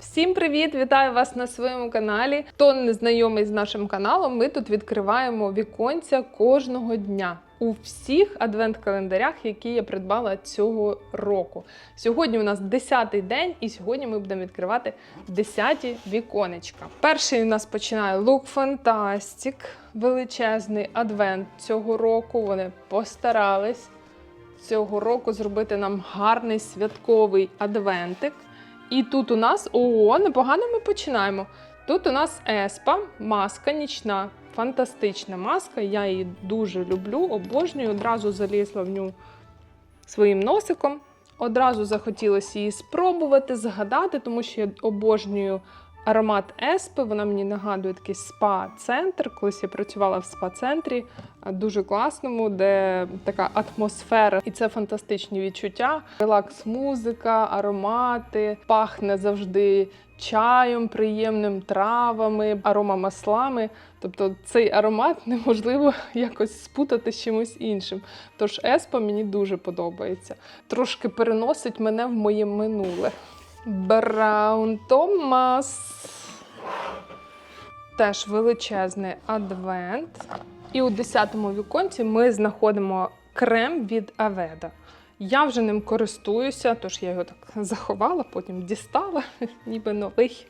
Всім привіт! Вітаю вас на своєму каналі. Хто не знайомий з нашим каналом, ми тут відкриваємо віконця кожного дня у всіх адвент-календарях, які я придбала цього року. Сьогодні у нас 10-й день, і сьогодні ми будемо відкривати 10-ті віконечка. Перший у нас починає Look Fantastic, величезний адвент цього року. Вони постарались цього року зробити нам гарний святковий адвентик. І тут у нас о, непогано ми починаємо. Тут у нас еспа, маска нічна, фантастична маска. Я її дуже люблю, обожнюю. Одразу залізла в ню своїм носиком. Одразу захотілося її спробувати, згадати, тому що я обожнюю аромат еспи. Вона мені нагадує такий спа-центр. Колись я працювала в спа-центрі, а, дуже класному, де така атмосфера, і це фантастичні відчуття. Релакс-музика, аромати, пахне завжди чаєм, приємним травами, аромамаслами. Тобто цей аромат неможливо якось спутати з чимось іншим. Тож еспа мені дуже подобається. Трошки переносить мене в моє минуле. Браун Томас. Теж величезний адвент. І у 10-му віконці ми знаходимо крем від Аведа. Я вже ним користуюся, тож я його так заховала, потім дістала, ніби новий.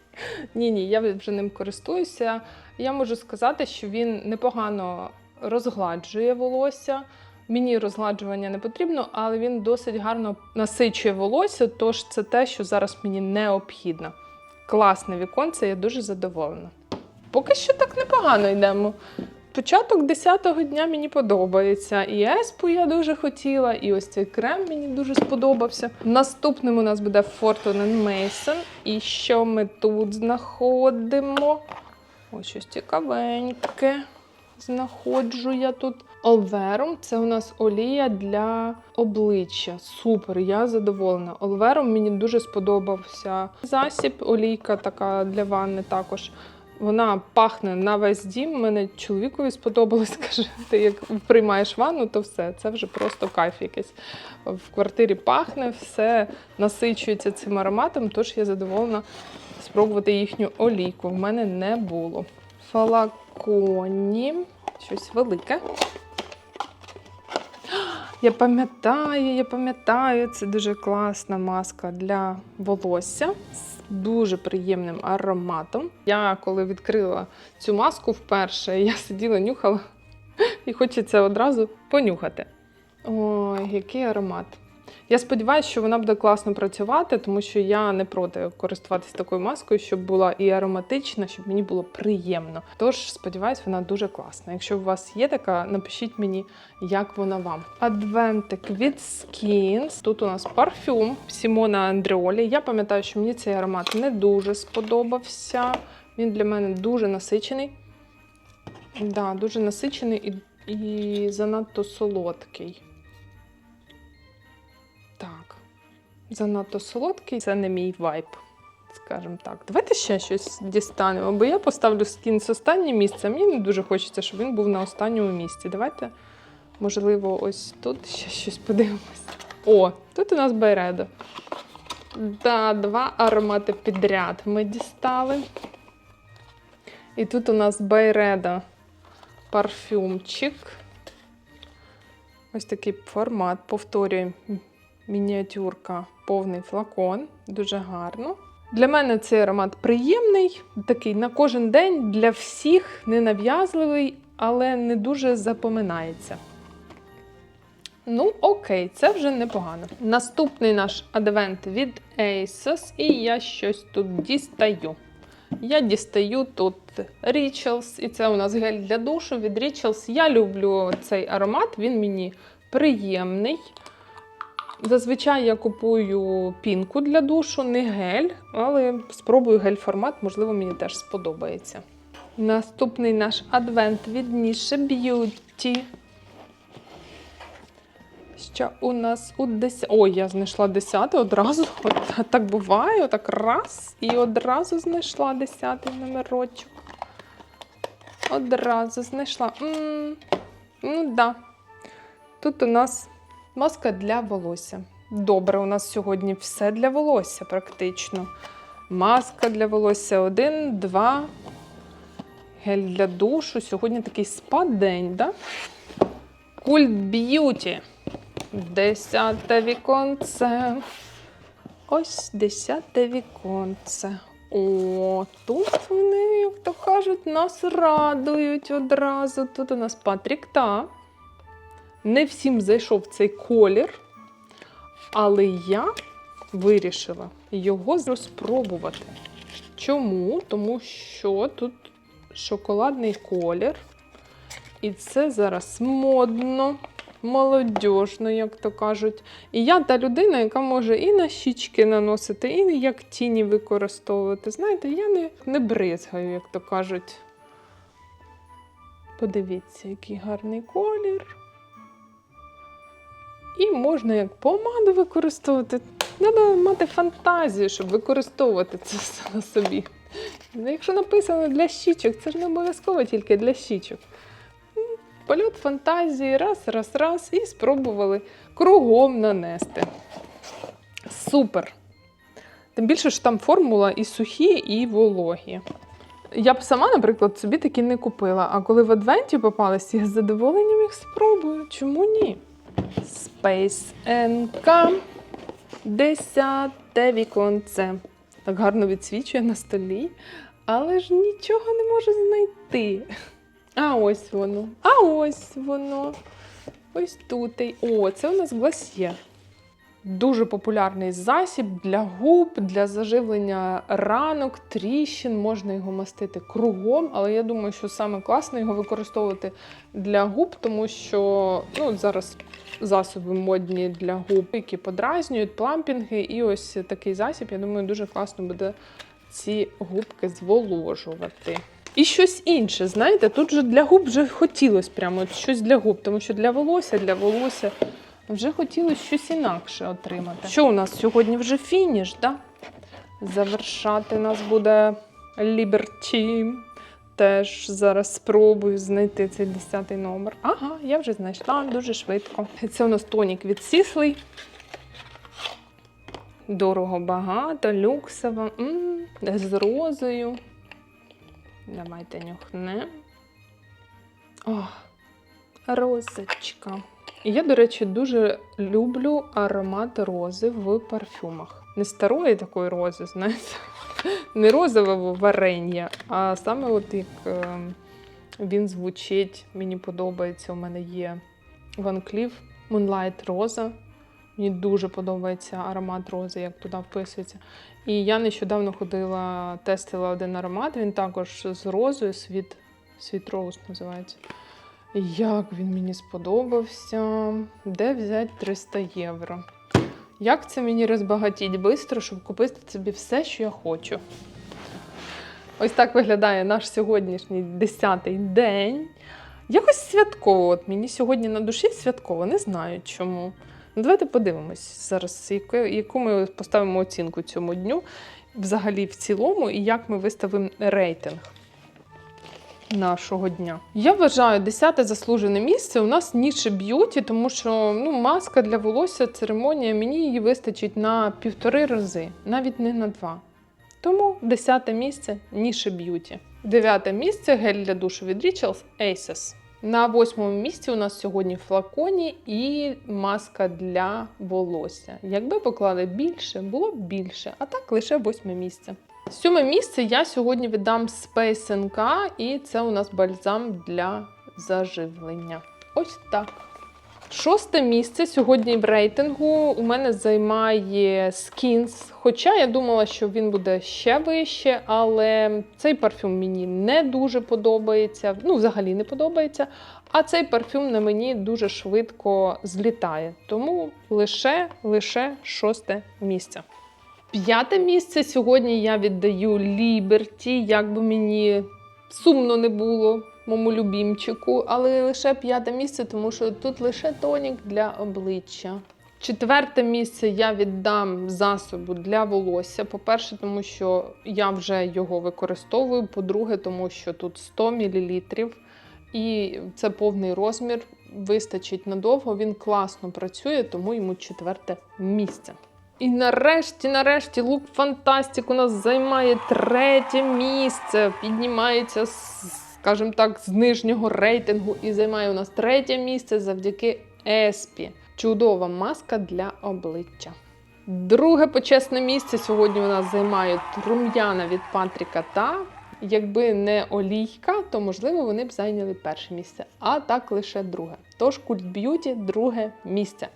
Ні, ні, я вже ним користуюся. Я можу сказати, що він непогано розгладжує волосся. Мені розгладжування не потрібно, але він досить гарно насичує волосся, тож це те, що зараз мені необхідно. Класне віконце, я дуже задоволена. Поки що так непогано йдемо. Початок 10-го дня мені подобається. І еспу я дуже хотіла, і ось цей крем мені дуже сподобався. Наступним у нас буде Fortune Mason. І що ми тут знаходимо? Ось щось цікавеньке. Знаходжу я тут. Олверум це у нас олія для обличчя. Супер, я задоволена. Олверум мені дуже сподобався. Засіб, олійка така для ванни також. Вона пахне на весь дім. Мене чоловікові сподобалось. Каже, ти як приймаєш ванну, то все. Це вже просто кайф якийсь. В квартирі пахне, все насичується цим ароматом, тож я задоволена спробувати їхню олійку. В мене не було. Фалаконі. Щось велике. Я пам'ятаю, я пам'ятаю, це дуже класна маска для волосся з дуже приємним ароматом. Я коли відкрила цю маску вперше, я сиділа, нюхала і хочеться одразу понюхати. Ой, який аромат. Я сподіваюся, що вона буде класно працювати, тому що я не проти користуватися такою маскою, щоб була і ароматична, щоб мені було приємно. Тож, сподіваюся, вона дуже класна. Якщо у вас є така, напишіть мені, як вона вам. Адвентик від Skins. Тут у нас парфюм Сімона Андреолі. Я пам'ятаю, що мені цей аромат не дуже сподобався. Він для мене дуже насичений. Да, дуже насичений і, і занадто солодкий. Занадто солодкий, це не мій вайб, скажімо так. Давайте ще щось дістанемо, бо я поставлю скінс останнє місце. Мені не дуже хочеться, щоб він був на останньому місці. Давайте, можливо, ось тут ще щось подивимось. О, тут у нас Байредо. Да, два аромати підряд ми дістали. І тут у нас Байреда парфюмчик. Ось такий формат. Повторюємо мініатюрка, повний флакон, дуже гарно. Для мене цей аромат приємний, такий на кожен день для всіх ненав'язливий, але не дуже запоминається. Ну, окей, це вже непогано. Наступний наш адвент від ASOS, і я щось тут дістаю. Я дістаю тут Rituals, і це у нас гель для душу від Rituals. Я люблю цей аромат, він мені приємний. Зазвичай я купую пінку для душу, не гель, але спробую гель-формат, можливо, мені теж сподобається. Наступний наш адвент від Nisha Beauty. Що у нас у 10. Ой, я знайшла 10 одразу. От так буває, отак раз. І одразу знайшла 10 номерочок. Одразу знайшла. М-м, ну, да. Тут у нас маска для волосся. Добре, у нас сьогодні все для волосся практично. Маска для волосся один, два. Гель для душу. Сьогодні такий спа-день, да? Культ б'юті. Десяте віконце. Ось десяте віконце. О, тут вони, як то кажуть, нас радують одразу. Тут у нас Патрік та. Не всім зайшов цей колір, але я вирішила його розпробувати. Чому? Тому що тут шоколадний колір. І це зараз модно, молодіжно, як то кажуть. І я та людина, яка може і на щічки наносити, і як тіні використовувати. Знаєте, я не, не бризгаю, як то кажуть. Подивіться, який гарний колір. І можна як помаду використовувати. Треба мати фантазію, щоб використовувати це все на собі. Ну, Якщо написано для щічок, це ж не обов'язково тільки для щічок. Польот фантазії, раз, раз, раз, і спробували кругом нанести. Супер! Тим більше, що там формула і сухі, і вологі. Я б сама, наприклад, собі такі не купила. А коли в адвенті попались, я з задоволенням їх спробую. Чому ні? Space NK. Десяте віконце. Так гарно відсвічує на столі, але ж нічого не можу знайти. А ось воно. А ось воно. Ось тут. О, це у нас гласьє. Дуже популярний засіб для губ, для заживлення ранок, тріщин. Можна його мастити кругом, але я думаю, що саме класно його використовувати для губ, тому що ну, зараз засоби модні для губ, які подразнюють, плампінги. І ось такий засіб, я думаю, дуже класно буде ці губки зволожувати. І щось інше, знаєте, тут же для губ вже хотілося прямо щось для губ, тому що для волосся, для волосся вже хотілося щось інакше отримати. Що у нас сьогодні вже фініш, да? Завершати нас буде Liberty. Теж зараз спробую знайти цей 10 номер. Ага, я вже знайшла дуже швидко. Це у нас тонік від Сіслий. Дорого багато, люксово. М, з розою. Давайте нюхнемо. О, розочка. Я, до речі, дуже люблю аромат рози в парфюмах. Не старої такої рози, знаєте, не розового варення, а саме от як е, він звучить, мені подобається. У мене є Van Cleef Moonlight Роза. Мені дуже подобається аромат рози, як туди вписується. І я нещодавно ходила, тестила один аромат, він також з розою, світ, світ роуз називається. Як він мені сподобався. Де взяти 300 євро? Як це мені розбагатіть швидко, щоб купити собі все, що я хочу? Ось так виглядає наш сьогоднішній 10-й день. Якось святково. От мені сьогодні на душі святково, не знаю чому. Ну, давайте подивимось зараз, яку, ми поставимо оцінку цьому дню, взагалі в цілому, і як ми виставимо рейтинг нашого дня. Я вважаю, десяте заслужене місце у нас ніше б'юті, тому що ну, маска для волосся, церемонія, мені її вистачить на півтори рази, навіть не на два. Тому десяте місце ніше б'юті. Дев'яте місце гель для душу від Rituals Aces. На восьмому місці у нас сьогодні флаконі і маска для волосся. Якби поклали більше, було б більше, а так лише восьме місце. Сьоме місце я сьогодні віддам NK, і це у нас бальзам для заживлення. Ось так. Шосте місце сьогодні в рейтингу у мене займає Skins. Хоча я думала, що він буде ще вище, але цей парфюм мені не дуже подобається. Ну, взагалі не подобається. А цей парфюм на мені дуже швидко злітає. Тому лише лише шосте місце. П'яте місце сьогодні я віддаю Liberty, як би мені сумно не було моєму любімчику, але лише п'яте місце, тому що тут лише тонік для обличчя. Четверте місце я віддам засобу для волосся. По-перше, тому що я вже його використовую. По-друге, тому що тут 100 мл і це повний розмір. Вистачить надовго. Він класно працює, тому йому четверте місце. І нарешті, нарешті, лук Фантастик у нас займає третє місце. Піднімається, скажімо так, з нижнього рейтингу і займає у нас третє місце завдяки Еспі. Чудова маска для обличчя. Друге почесне місце сьогодні у нас займають рум'яна від Патріка та. Якби не олійка, то можливо вони б зайняли перше місце, а так лише друге. Тож Культ Б'юті друге місце.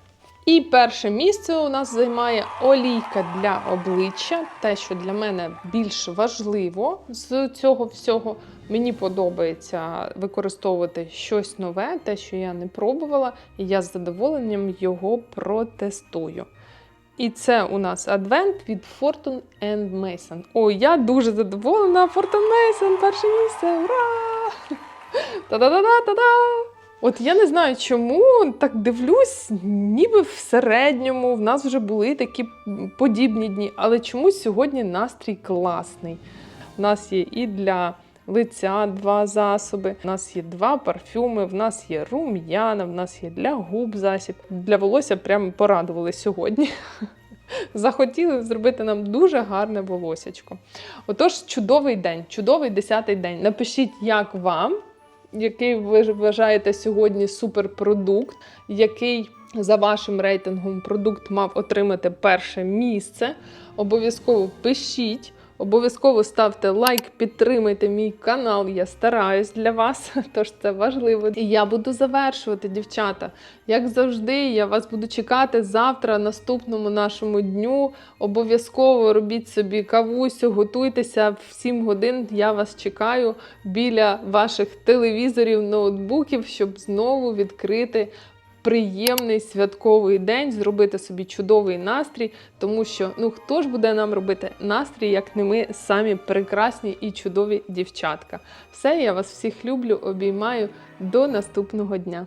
І перше місце у нас займає олійка для обличчя. Те, що для мене більш важливо з цього всього. Мені подобається використовувати щось нове, те, що я не пробувала, і я з задоволенням його протестую. І це у нас адвент від Fortune and Mason. Ой, я дуже задоволена. Fortune Mason, перше місце! Ура! Та-да-да-да-та-да! От я не знаю, чому так дивлюсь, ніби в середньому в нас вже були такі подібні дні, але чомусь сьогодні настрій класний. У нас є і для лиця два засоби, у нас є два парфюми, в нас є рум'яна, в нас є для губ засіб. Для волосся прям порадували сьогодні. Захотіли зробити нам дуже гарне волосячко. Отож, чудовий день, чудовий десятий день. Напишіть, як вам, який ви вважаєте сьогодні суперпродукт, який за вашим рейтингом продукт мав отримати перше місце. Обов'язково пишіть. Обов'язково ставте лайк, підтримайте мій канал. Я стараюсь для вас, тож це важливо. І я буду завершувати, дівчата. Як завжди, я вас буду чекати завтра, наступному нашому дню. Обов'язково робіть собі кавусю, готуйтеся в 7 годин. Я вас чекаю біля ваших телевізорів, ноутбуків, щоб знову відкрити приємний святковий день, зробити собі чудовий настрій, тому що ну хто ж буде нам робити настрій, як не ми самі прекрасні і чудові дівчатка. Все, я вас всіх люблю, обіймаю. До наступного дня.